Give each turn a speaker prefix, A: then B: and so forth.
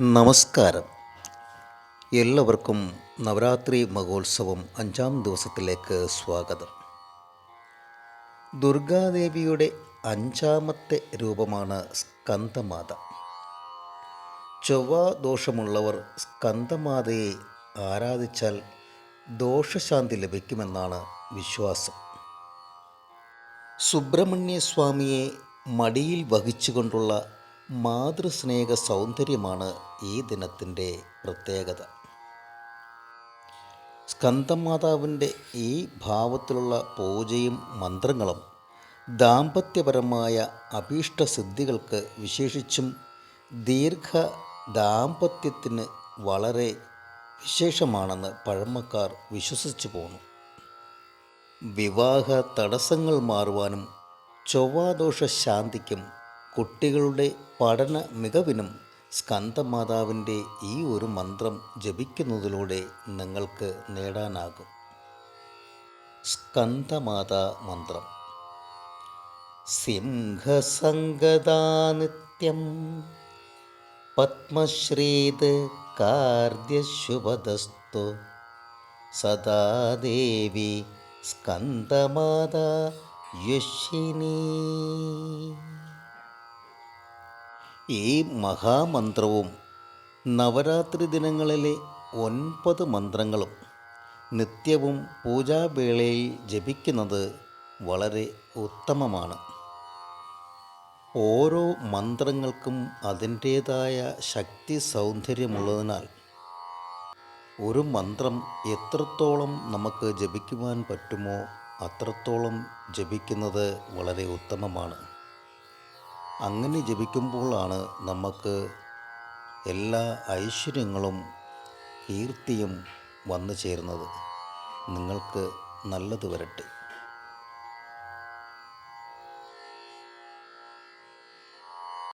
A: നമസ്കാരം. എല്ലാവർക്കും നവരാത്രി മഹോത്സവം അഞ്ചാം ദിവസത്തിലേക്ക് സ്വാഗതം. ദുർഗാദേവിയുടെ അഞ്ചാമത്തെ രൂപമാണ് സ്കന്ദമാത. ചൊവ്വാദോഷമുള്ളവർ സ്കന്ദമാതയെ ആരാധിച്ചാൽ ദോഷശാന്തി ലഭിക്കുമെന്നാണ് വിശ്വാസം. സുബ്രഹ്മണ്യ സ്വാമിയെ മടിയിൽ വഹിച്ചുകൊണ്ടുള്ള മാതൃസ്നേഹ സൗന്ദര്യമാണ് ഈ ദിനത്തിന്റെ പ്രത്യേകത. സ്കന്ദമാതാവിന്റെ ഈ ഭാവത്തിലുള്ള പൂജയും മന്ത്രങ്ങളും ദാമ്പത്യപരമായ അഭീഷ്ടസിദ്ധികൾക്ക് വിശേഷിച്ചും ദീർഘ ദാമ്പത്യത്തിന് വളരെ വിശേഷമാണെന്ന് പഴമക്കാർ വിശ്വസിച്ചു പോന്നു. വിവാഹ തടസ്സങ്ങൾ മാറുവാനും ചൊവ്വാദോഷ ശാന്തിക്കും കുട്ടികളുടെ പഠന മികവിനും സ്കന്ദമാതാവിന്റെ ഈ ഒരു മന്ത്രം ജപിക്കുന്നതിലൂടെ നിങ്ങൾക്ക് നേടാനാകും. സ്കന്ദമാതാ മന്ത്രം. സിംഹസംഗതാനിത്യം പത്മശ്രീത് കാർദ്യശുഭദസ്തു സദാ ദേവി സ്കന്ദമാതാ യശിനി ഈ മഹാമന്ത്രവും നവരാത്രി ദിനങ്ങളിലെ ഒൻപത് മന്ത്രങ്ങളും നിത്യവും പൂജാവേളയിൽ ജപിക്കുന്നത് വളരെ ഉത്തമമാണ്. ഓരോ മന്ത്രങ്ങൾക്കും അതിന്റേതായ ശക്തി സൗന്ദര്യമുള്ളതിനാൽ ഒരു മന്ത്രം എത്രത്തോളം നമുക്ക് ജപിക്കുവാൻ പറ്റുമോ അത്രത്തോളം ജപിക്കുന്നത് വളരെ ഉത്തമമാണ്. അങ്ങനെ ജപിക്കുമ്പോഴാണ് നമുക്ക് എല്ലാ ഐശ്വര്യങ്ങളും കീർത്തിയും വന്നു ചേരുന്നത്. നിങ്ങൾക്ക് നല്ലത് വരട്ടെ.